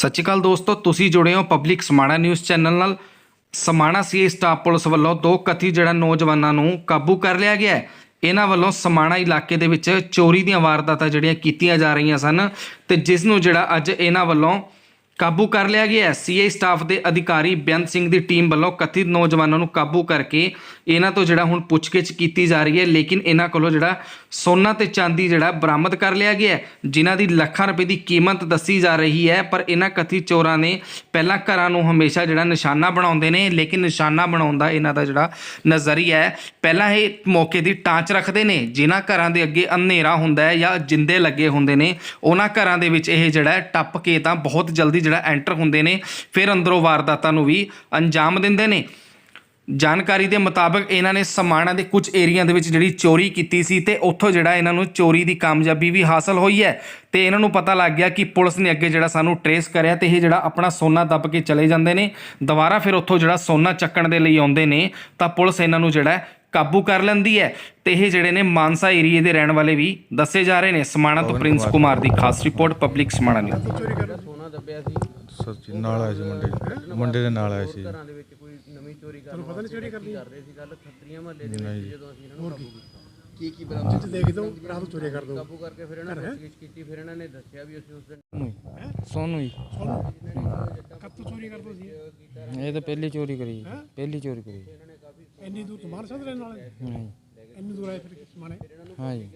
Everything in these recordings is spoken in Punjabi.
ਸਤਿ ਸ਼੍ਰੀ ਅਕਾਲ ਦੋਸਤੋ, ਤੁਸੀਂ ਜੁੜੇ ਹੋ ਪਬਲਿਕ ਸਮਾਣਾ ਨਿਊਜ਼ ਚੈਨਲ ਨਾਲ। ਸਮਾਣਾ ਸੀ ਸਟਾਫ ਪੁਲਿਸ ਵੱਲੋਂ ਦੋ ਕਥਿਤ ਜਿਹੜਾ ਨੌਜਵਾਨਾਂ ਨੂੰ ਕਾਬੂ ਕਰ ਲਿਆ ਗਿਆ ਹੈ। ਇਹਨਾਂ ਵੱਲੋਂ ਸਮਾਣਾ ਇਲਾਕੇ ਦੇ ਵਿੱਚ ਚੋਰੀ ਦੀਆਂ ਵਾਰਦਾਤਾਂ ਜਿਹੜੀਆਂ ਕੀਤੀਆਂ ਜਾ ਰਹੀਆਂ ਸਨ ਤੇ ਜਿਸ ਨੂੰ ਜਿਹੜਾ ਅੱਜ ਇਹਨਾਂ ਵੱਲੋਂ ਕਾਬੂ ਕਰ ਲਿਆ ਗਿਆ ਹੈ। ਸੀਏ ਸਟਾਫ ਦੇ ਅਧਿਕਾਰੀ ਬੇਅੰਤ ਸਿੰਘ ਦੀ ਟੀਮ ਵੱਲੋਂ ਕਥਿਤ ਨੌਜਵਾਨਾਂ ਨੂੰ ਕਾਬੂ ਕਰਕੇ ਇਹਨਾਂ ਤੋਂ ਜਿਹੜਾ ਹੁਣ ਪੁੱਛਗਿੱਛ ਕੀਤੀ ਜਾ ਰਹੀ ਹੈ, ਲੇਕਿਨ ਇਹਨਾਂ ਕੋਲੋਂ ਜਿਹੜਾ ਸੋਨਾ ਤੇ ਚਾਂਦੀ ਜਿਹੜਾ ਬਰਾਮਦ ਕਰ ਲਿਆ ਗਿਆ ਹੈ। ਜਿਨ੍ਹਾਂ ਦੀ ਲੱਖਾਂ ਰੁਪਏ ਦੀ ਕੀਮਤ ਦੱਸੀ ਜਾ ਰਹੀ ਹੈ, ਪਰ ਇਹਨਾਂ ਕਥਿਤ ਚੋਰਾਂ ਨੇ ਪਹਿਲਾਂ ਘਰਾਂ ਨੂੰ ਹਮੇਸ਼ਾ ਜਿਹੜਾ ਨਿਸ਼ਾਨਾ ਬਣਾਉਂਦੇ ਨੇ, ਲੇਕਿਨ ਨਿਸ਼ਾਨਾ ਬਣਾਉਣ ਦਾ ਇਹਨਾਂ ਦਾ ਜਿਹੜਾ ਨਜ਼ਰੀਆ ਹੈ, ਪਹਿਲਾਂ ਇਹ ਮੌਕੇ ਦੀ ਟਾਂਚ ਰੱਖਦੇ ਨੇ। ਜਿਨ੍ਹਾਂ ਘਰਾਂ ਦੇ ਅੱਗੇ ਅੰਧੇਰਾ ਹੁੰਦਾ ਹੈ ਜਾਂ ਜਿੰਦੇ ਲੱਗੇ ਹੁੰਦੇ ਨੇ, ਉਹਨਾਂ ਘਰਾਂ ਦੇ ਵਿੱਚ ਇਹ ਜਿਹੜਾ ਟੱਪ ਕੇ ਤਾਂ ਬਹੁਤ ਜਲਦੀ ਜਿਹੜਾ ਐਂਟਰ ਹੁੰਦੇ ਨੇ ਫਿਰ ਅੰਦਰੋਂ ਵਾਰਦਾਤਾਂ ਨੂੰ ਵੀ ਅੰਜਾਮ ਦਿੰਦੇ ਨੇ। ਜਾਣਕਾਰੀ ਦੇ ਮੁਤਾਬਕ ਇਹਨਾਂ ਨੇ ਸਮਾਣਾ ਦੇ ਕੁਝ ਏਰੀਆ ਦੇ ਵਿੱਚ ਜਿਹੜੀ ਚੋਰੀ ਕੀਤੀ ਸੀ ਤੇ ਉੱਥੋਂ ਜਿਹੜਾ ਇਹਨਾਂ ਨੂੰ ਚੋਰੀ ਦੀ ਕਾਮਯਾਬੀ ਵੀ ਹਾਸਲ ਹੋਈ ਹੈ। ਤੇ ਇਹਨਾਂ ਨੂੰ ਪਤਾ ਲੱਗ ਗਿਆ ਕਿ ਪੁਲਿਸ ਨੇ ਅੱਗੇ ਜਿਹੜਾ ਸਾਨੂੰ ਟਰੇਸ ਕਰਿਆ ਤੇ ਇਹ ਜਿਹੜਾ ਆਪਣਾ ਸੋਨਾ ਦੱਬ ਕੇ ਚਲੇ ਜਾਂਦੇ ਨੇ। ਦੁਬਾਰਾ ਫਿਰ ਉੱਥੋਂ ਜਿਹੜਾ ਸੋਨਾ ਚੱਕਣ ਦੇ ਲਈ ਆਉਂਦੇ ਨੇ ਤਾਂ ਪੁਲਿਸ ਇਹਨਾਂ ਨੂੰ ਜਿਹੜਾ ਕਾਬੂ ਕਰ ਲੈਂਦੀ ਹੈ। ਤੇ ਇਹ ਜਿਹੜੇ ਨੇ ਮਾਨਸਾ ਏਰੀਏ ਦੇ ਰਹਿਣ ਵਾਲੇ ਵੀ ਦੱਸੇ ਜਾ ਰਹੇ ਨੇ। ਸਮਾਣਾ ਤੋਂ ਪ੍ਰਿੰਸ ਕੁਮਾਰ। ਦੀ ਖਾਸ ਰਿਪੋਰਟ ਪਬਲਿਕ ਸਮਾਣਾ ਨਿਊਜ਼। ਦੱਬਿਆ ਸੀ? ਸੱਚੀ ਨਾਲ ਆਇਆ ਸੀ ਮੁੰਡੇ ਮੁੰਡੇ ਦੇ ਨਾਲ ਆਇਆ ਸੀ। ਘਰਾਂ ਦੇ ਵਿੱਚ ਕੋਈ ਨਵੀਂ ਚੋਰੀ ਕਰਨ ਪਤਾ ਨਹੀਂ ਚੋਰੀ ਕਰਦੀ ਕਰ ਰਹੇ ਸੀ ਗੱਲ? ਖੱਤਰੀਆਂ ਮਹੱਲੇ ਦੇ ਵਿੱਚ ਜਦੋਂ ਅਸੀਂ ਇਹਨਾਂ ਨੂੰ ਕਾਬੂ ਕੀਤਾ। ਕੀ ਕੀ ਬਰਾਮਦ ਚ ਦੇਖ ਦੋ ਰਾਤ ਨੂੰ ਚੋਰੀ ਕਰ ਦੋ। ਕਾਬੂ ਕਰਕੇ ਫਿਰ ਇਹਨਾਂ ਨੇ ਪੁੱਛਗਿੱਛ ਕੀਤੀ ਫਿਰ ਇਹਨਾਂ ਨੇ ਦੱਸਿਆ ਵੀ ਅਸੀਂ ਉਸ ਦਿਨ ਸੋਨੂੰ ਜੀ। ਕਦ ਤੋਂ ਚੋਰੀ ਕਰ ਦੋ ਸੀ ਇਹ ਤਾਂ ਪਹਿਲੀ ਚੋਰੀ ਕਰੀ ਜੀ, ਪਹਿਲੀ ਚੋਰੀ ਕਰੀ ਇੰਨੀ ਦੂਰ ਤੁਮਾਰ ਸਾਥ ਰਹਿਣ ਵਾਲੇ? ਹਾਂ ਇੰਨੀ ਦੂਰ ਆਏ ਫਿਰ ਸਮਾਣੇ ਹਾਂ ਜੀ।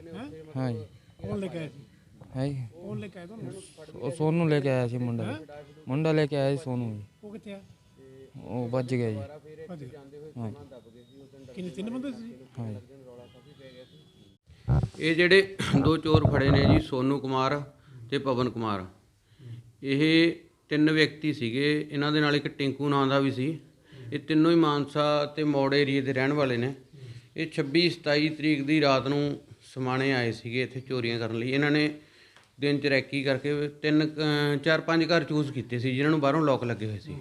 ਹਾਂ ਜੀ। ਕੌਣ ਲੈ ਕੇ ਆਏ ਸੀ? ਹੈ ਜੀ। ਕੌਣ ਲੈ ਕੇ ਆਏ ਤੁਹਾਨੂੰ? ਉਹ ਸੋਨੂੰ ਲੈ ਕੇ ਆਇਆ ਸੀ ਮੁੰਡਾ ਮੁੰਡਾ ਲੈ ਕੇ ਆਇਆ ਸੀ ਸੋਨੂੰ ਜੀ। ਉਹ ਕਿੱਥੇ ਆ? ਉਹ ਵੱਜ ਗਿਆ ਜੀ। ਭੱਜ ਗਿਆ। ਹਾਂ। ਜੀ ਕਿੰਨੇ ਤਿੰਨ ਬੰਦੇ ਸੀ? ਹਾਂ ਜੀ। ਇਹ ਜਿਹੜੇ ਦੋ ਚੋਰ ਫੜੇ ਨੇ ਜੀ ਸੋਨੂ ਕੁਮਾਰ ਤੇ ਪਵਨ ਕੁਮਾਰ। ਇਹ ਤਿੰਨ ਵਿਅਕਤੀ ਸੀਗੇ। ਇਹਨਾਂ ਦੇ ਨਾਲ ਇੱਕ ਟਿੰਕੂ ਨਾਂ ਦਾ ਵੀ ਸੀ। ਇਹ ਤਿੰਨੋਂ ਹੀ ਮਾਨਸਾ ਤੇ ਮੋੜ ਏਰੀਏ ਦੇ ਰਹਿਣ ਵਾਲੇ ਨੇ। ਇਹ 26 27 ਤਰੀਕ ਦੀ ਰਾਤ ਨੂੰ ਸਮਾਣੇ ਆਏ ਸੀਗੇ ਇੱਥੇ ਚੋਰੀਆਂ ਕਰਨ ਲਈ। ਇਹਨਾਂ ਨੇ ਦਿਨ ਚ ਰੈਕੀ ਕਰਕੇ ਤਿੰਨ ਚਾਰ ਪੰਜ ਘਰ ਚੂਜ਼ ਕੀਤੇ ਸੀ ਜਿਨ੍ਹਾਂ ਨੂੰ ਬਾਹਰੋਂ ਲੋਕ ਲੱਗੇ ਹੋਏ ਸੀ।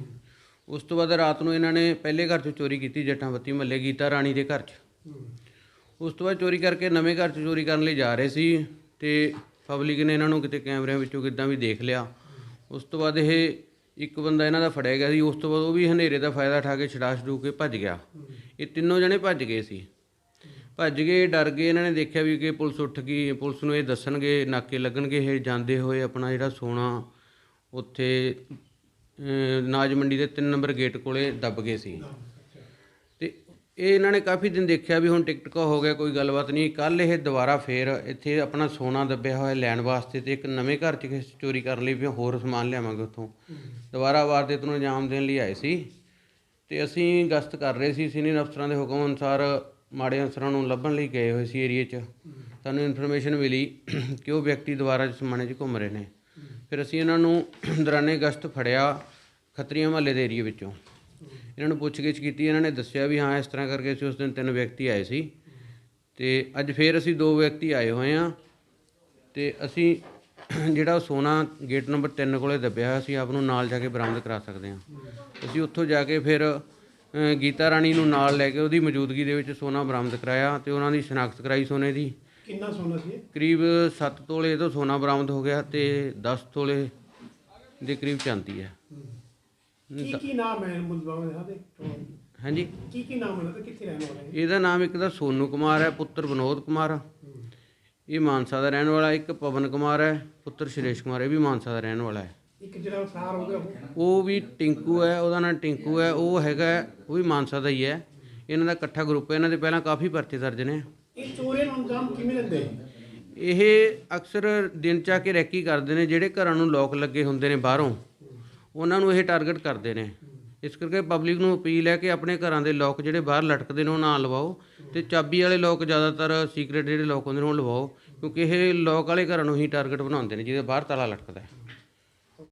ਉਸ ਤੋਂ ਬਾਅਦ ਰਾਤ ਨੂੰ ਇਹਨਾਂ ਨੇ ਪਹਿਲੇ ਘਰ 'ਚ ਚੋਰੀ ਕੀਤੀ ਜੱਟਾਂ ਬੱਤੀ ਮੱਲੇ ਗੀਤਾ ਰਾਣੀ ਦੇ ਘਰ 'ਚ। ਉਸ ਤੋਂ ਬਾਅਦ ਚੋਰੀ ਕਰਕੇ ਨਵੇਂ ਘਰ 'ਚ ਚੋਰੀ ਕਰਨ ਲਈ ਜਾ ਰਹੇ ਸੀ ਤੇ ਪਬਲਿਕ ਨੇ ਇਹਨਾਂ ਨੂੰ ਕਿਤੇ ਕੈਮਰਿਆਂ ਵਿੱਚੋਂ ਕਿੱਦਾਂ ਵੀ ਦੇਖ ਲਿਆ। ਉਸ ਤੋਂ ਬਾਅਦ ਇਹ ਇੱਕ ਬੰਦਾ ਇਹਨਾਂ ਦਾ ਫੜਿਆ ਗਿਆ ਸੀ ਉਸ ਤੋਂ ਬਾਅਦ ਉਹ ਵੀ ਹਨੇਰੇ ਦਾ ਫਾਇਦਾ ਉਠਾ ਕੇ ਛਡਾ ਛਡੂ ਕੇ ਭੱਜ ਗਿਆ। ਇਹ ਤਿੰਨੋਂ ਜਣੇ ਭੱਜ ਗਏ ਸੀ। ਭੱਜ ਗਏ, ਡਰ ਗਏ, ਇਹਨਾਂ ਨੇ ਦੇਖਿਆ ਵੀ ਕਿ ਪੁਲਿਸ ਉੱਠ ਗਈ, ਪੁਲਿਸ ਨੂੰ ਇਹ ਦੱਸਣਗੇ, ਨਾਕੇ ਲੱਗਣਗੇ, ਇਹ ਜਾਂਦੇ ਹੋਏ ਆਪਣਾ ਜਿਹੜਾ ਸੋਨਾ ਉੱਥੇ ਨਾਜ ਮੰਡੀ ਦੇ 3 ਨੰਬਰ ਗੇਟ ਕੋਲੇ ਦੱਬ ਗਏ ਸੀ। ਤੇ ਇਹ ਇਹਨਾਂ ਨੇ ਕਾਫੀ ਦਿਨ ਦੇਖਿਆ ਵੀ ਹੁਣ ਟਿਕਟਕਾ ਹੋ ਗਿਆ, ਕੋਈ ਗੱਲਬਾਤ ਨਹੀਂ। ਕੱਲ ਇਹ ਦੁਬਾਰਾ ਫੇਰ ਇੱਥੇ ਆਪਣਾ ਸੋਨਾ ਦੱਬਿਆ ਹੋਇਆ ਲੈਣ ਵਾਸਤੇ ਤੇ ਇੱਕ ਨਵੇਂ ਘਰ 'ਚ ਕਿਸੇ ਚੋਰੀ ਕਰਨ ਲਈ ਵੀ ਹੋਰ ਸਮਾਨ ਲਿਆਵਾਂਗੇ ਉੱਥੋਂ। ਦੁਬਾਰਾ ਵਾਰਦਾਤ ਨੂੰ ਅੰਜਾਮ ਦੇਣ ਲਈ ਆਏ ਸੀ। ਤੇ ਅਸੀਂ ਗਸ਼ਤ ਕਰ ਰਹੇ ਸੀ, ਸੀਨੀਅਰ ਅਫਸਰਾਂ ਦੇ ਹੁਕਮ ਅਨੁਸਾਰ ਮਾੜੇ ਅਨਸਰਾਂ ਨੂੰ ਲੱਭਣ ਲਈ ਗਏ ਹੋਏ ਸੀ ਏਰੀਏ 'ਚ। ਤੁਹਾਨੂੰ ਇਨਫੋਰਮੇਸ਼ਨ ਮਿਲੀ ਕਿ ਉਹ ਵਿਅਕਤੀ ਦੁਬਾਰਾ ਸਮਾਣੇ 'ਚ ਘੁੰਮ ਰਹੇ ਨੇ। ਫਿਰ ਅਸੀਂ ਇਹਨਾਂ ਨੂੰ ਦੌਰਾਨੇ ਗਸ਼ਤ ਫੜਿਆ ਖੱਤਰੀਆਂ ਮਹੱਲੇ ਦੇ ਏਰੀਏ ਵਿੱਚੋਂ। ਇਹਨਾਂ ਨੂੰ ਪੁੱਛਗਿੱਛ ਕੀਤੀ, ਇਹਨਾਂ ਨੇ ਦੱਸਿਆ ਵੀ ਹਾਂ, ਇਸ ਤਰ੍ਹਾਂ ਕਰਕੇ ਅਸੀਂ ਉਸ ਦਿਨ ਤਿੰਨ ਵਿਅਕਤੀ ਆਏ ਸੀ। ਤੇ ਅੱਜ ਫੇਰ ਅਸੀਂ ਦੋ ਵਿਅਕਤੀ ਆਏ ਹੋਏ ਆ ਤੇ ਅਸੀਂ ਜਿਹੜਾ ਉਹ ਸੋਨਾ ਗੇਟ ਨੰਬਰ 3 ਕੋਲੇ ਦੱਬਿਆ ਹੋਇਆ ਸੀ, ਆਪ ਨੂੰ ਨਾਲ ਜਾ ਕੇ ਬਰਾਮਦ ਕਰਾ ਸਕਦੇ ਹਾਂ। ਅਸੀਂ ਉੱਥੋਂ ਜਾ ਕੇ ਫਿਰ ਗੀਤਾ ਰਾਣੀ ਨੂੰ ਨਾਲ ਲੈ ਕੇ ਉਹਦੀ ਮੌਜੂਦਗੀ ਦੇ ਵਿੱਚ ਸੋਨਾ ਬਰਾਮਦ ਕਰਾਇਆ ਤੇ ਉਹਨਾਂ ਦੀ ਸ਼ਨਾਖਤ ਕਰਾਈ ਸੋਨੇ ਦੀ। ਕਿੰਨਾ ਸੋਨਾ ਸੀ? ਕਰੀਬ 7 ਤੋਲੇ ਤੋਂ ਸੋਨਾ ਬਰਾਮਦ ਹੋ ਗਿਆ ਤੇ 10 ਤੋਲੇ ਦੇ ਕਰੀਬ ਚਾਂਦੀ ਹੈ। ਕੀ ਕੀ ਨਾਮ ਹੈ ਮੁਲਜ਼ਮਾਂ ਦੇ? ਹਾਦੇ ਹਾਂਜੀ। ਕੀ ਕੀ ਨਾਮ ਹੈ ਤੇ ਕਿੱਥੇ ਰਹਿਣ ਵਾਲੇ? ਇਹਦਾ ਨਾਮ ਇੱਕ ਤਾਂ ਸੋਨੂ ਕੁਮਾਰ ਹੈ ਪੁੱਤਰ ਵਿਨੋਦ ਕੁਮਾਰ। ਇਹ ਮਾਨਸਾ ਦਾ ਰਹਿਣ ਵਾਲਾ ਇੱਕ ਪਵਨ ਕੁਮਾਰ ਹੈ ਪੁੱਤਰ ਸ਼੍ਰੇਸ਼ ਕੁਮਾਰ ਇਹ ਵੀ ਮਾਨਸਾ ਦਾ ਰਹਿਣ ਵਾਲਾ ਹੈ। ਇੱਕ ਜਿਹੜਾ ਫਰਾਰ ਹੋ ਗਿਆ ਉਹ। ਉਹ ਵੀ ਟਿੰਕੂ ਹੈ ਉਹਦਾ ਨਾਮ ਟਿੰਕੂ ਹੈ ਉਹ ਹੈਗਾ ਉਹ ਵੀ ਮਾਨਸਾ ਦਾ ਹੀ ਹੈ। ਇਹਨਾਂ ਦਾ ਇਕੱਠਾ ਗਰੁੱਪ ਹੈ ਇਹਨਾਂ ਦੇ ਪਹਿਲਾਂ ਕਾਫੀ ਪਰਚੇ ਦਰਜ ਨੇ। ਇਹ ਚੋਰੇ ਨੂੰ ਅੰਜਾਮ ਕਿਵੇਂ ਦਿੰਦੇ? ਇਹ ਅਕਸਰ ਦਿਨ ਚਾ ਕੇ ਰੈਕੀ ਕਰਦੇ ਨੇ ਜਿਹੜੇ ਘਰਾਂ ਨੂੰ ਲੋਕ ਲੱਗੇ ਹੁੰਦੇ ਨੇ ਬਾਹਰੋਂ ਉਹਨਾਂ ਨੂੰ ਇਹ ਟਾਰਗੇਟ ਕਰਦੇ ਨੇ। ਇਸ ਕਰਕੇ ਪਬਲਿਕ ਨੂੰ ਅਪੀਲ ਹੈ ਕਿ ਆਪਣੇ ਘਰਾਂ ਦੇ ਲੋਕ ਜਿਹੜੇ ਬਾਹਰ ਲਟਕਦੇ ਨੇ ਉਹ ਨਾ ਲਵਾਓ। ਤੇ ਚਾਬੀ ਵਾਲੇ ਲੋਕ ਜ਼ਿਆਦਾਤਰ ਸੀਕ੍ਰੀਟ ਜਿਹੜੇ ਲੋਕ ਹੁੰਦੇ ਨੇ ਉਹ ਲਵਾਓ। ਕਿਉਂਕਿ ਇਹ ਲੋਕ ਵਾਲੇ ਘਰਾਂ ਨੂੰ ਹੀ ਟਾਰਗੇਟ ਬਣਾਉਂਦੇ ਨੇ ਜਿਹਦੇ ਬਾਹਰ ਤਾਲਾ ਲਟਕਦਾ ਹੈ।